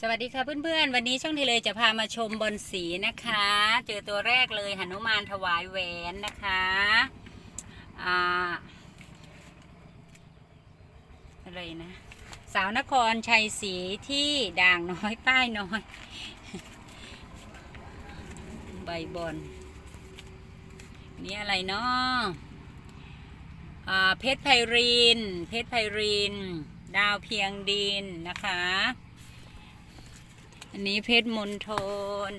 สวัสดีค่ะเพื่อนๆ วันนี้ช่องทีเลยจะพามาชมบอลสีนะคะ เจอตัวแรกเลยหนุมานถวายแหวนนะคะอ่าอะไรนะ สาวนครชัยศรีที่ด่างน้อยป้ายน้อย ใบบอลนี่อะไรเนาะอ่าเพชรไพริน เพชรไพริน ดาวเพียงดินนะคะ อันนี้เพชรมณฑล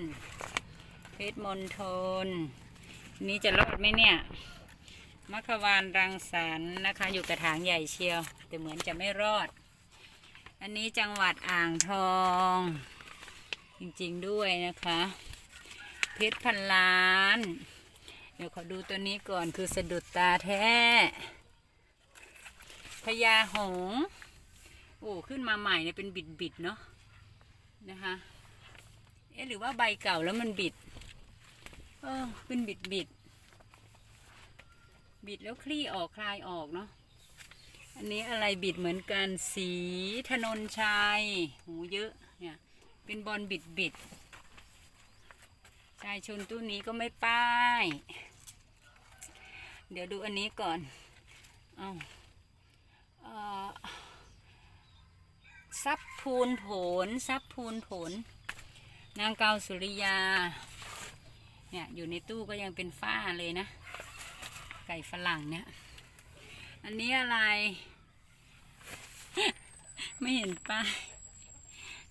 เพชรมณฑลนนี้จะรอดไหมเนี่ยมัควานรังสรรค์นะคะ อยู่กระถางใหญ่เชียว แต่เหมือนจะไม่รอด อันนี้จังหวัดอ่างทอง จริงๆด้วยนะคะ เพชรพันล้าน เดี๋ยวขอดูตัวนี้ก่อนคือสะดุดตาแท้พญาหง โอ้ ขึ้นมาใหม่เนี่ยเป็นบิดๆเนาะ นะคะ เอ๊ะหรือว่าใบเก่าแล้วมันบิด เออเป็นบิดบิด บิดแล้วคลี่ออกคลายออกเนาะ อันนี้อะไรบิดเหมือนกันสีถนนชัยหูเยอะเนี่ย เป็นบอลบิดบิดชายชนตู้นี้ก็ไม่ป้าย เดี๋ยวดูอันนี้ก่อน เอาเอ่อ ซับพูนผลซับพูนผล นางเกาสุริยา เนี่ยอยู่ในตู้ก็ยังเป็นฝ้าเลยนะ ไก่ฝรั่งเนี่ย อันนี้อะไร ไม่เห็นป้าย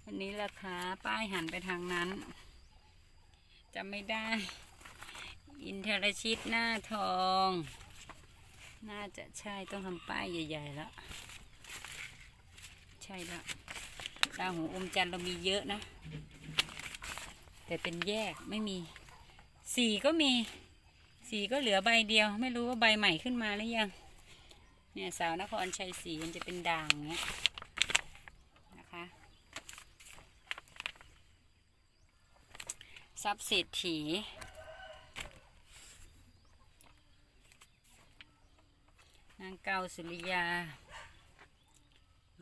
อันนี้ราคาป้ายหันไปทางนั้นจำไม่ได้ อินเทรชิตหน้าทอง น่าจะใช่ต้องทำป้ายใหญ่ ๆ แล้ว ใช่แล้ว ดาวหูอมจันเรามีเยอะนะ แต่เป็นแยกไม่มี สีก็มี สีก็เหลือใบเดียว ไม่รู้ว่าใบใหม่ขึ้นมาหรือยัง เนี่ยสาวนครชัยศรีมันจะเป็นด่างเนี้ยนะคะทรัพย์เศรษฐีนางเกาสุริยา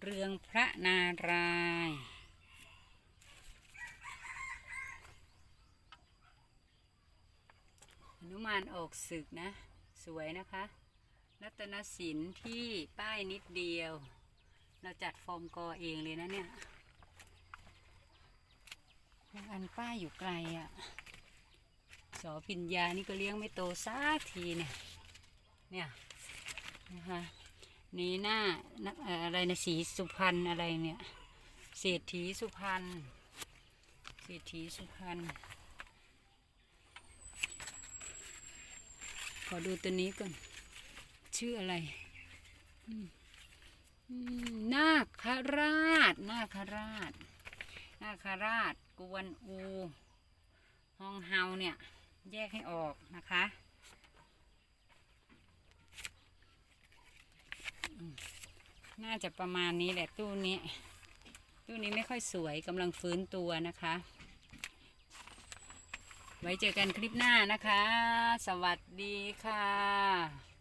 เรืองพระนารายณ์หนุมานออกศึกนะ สวยนะคะ รัตนศิลป์ที่ป้ายนิดเดียว เราจัดฟอร์มกอเองเลยนะเนี่ยบางอันป้ายอยู่ไกลอะ่ะสอพิญญานี่ก็เลี้ยงไม่โตสักทีเนี่ย เนี่ยนะคะ นี่หน้าอะไรนะสีสุพรรณอะไรเนี่ยเศรษฐีสุพรรณเศรษฐีสุพรรณขอดูตัวนี้ก่อน ชื่ออะไรนาคราชนาคราชนาคราช กวนอูฮองเฮาเนี่ย แยกให้ออกนะคะ น่าจะประมาณนี้แหละตู้นี้ ตู้นี้ไม่ค่อยสวยกำลังฟื้นตัวนะคะ ไว้เจอกันคลิปหน้านะคะ สวัสดีค่ะ